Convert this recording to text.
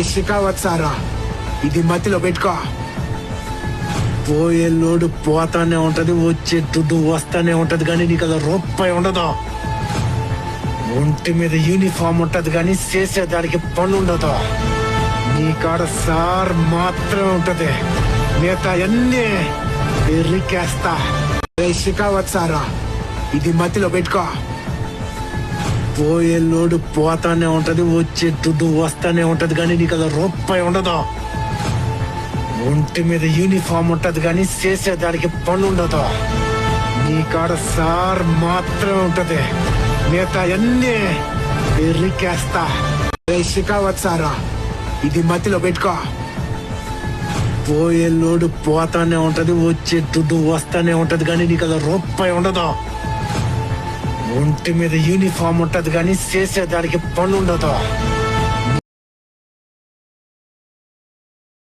షికావత్ ఇది మతిలో పెట్టుకో. పోయే లోడు పోతానే ఉంటది వచ్చే దుడ్డు వస్తానే ఉంటది కానీ నీకు అలా రూపాయి ఉండదు. ఒంటి మీద యూనిఫామ్ ఉంటది కానీ చేసేదానికి పని ఉండదు. నీ కాడ సార్ మాత్రమే ఉంటది. మిగతా అన్ని పెరికేస్తా షికావత్ సారా ఇది మతిలో పెట్టుకో. పోయే లోడు పోతానే ఉంటది వచ్చే దుడ్డు వస్తానే ఉంటది కానీ నీకు అలా రూపాయి ఉండదు. ఒంటి మీద యూనిఫామ్ ఉంటది కానీ చేసేదానికి పని ఉండదు నీ కాడ సార్ మాత్రమే ఉంటది. మిగతా అన్ని పెరికేస్తా శిఖావత్ సారా ఇది మతిలో పెట్టుకో. పోయే లోడు పోతానే ఉంటది వచ్చే దుడ్డు వస్తానే ఉంటది కానీ నీకు అలా రూపాయి ఉండదు. ఒంటి మీద యూనిఫామ్ ఉంటది కానీ చేసేదానికి పనుండదు.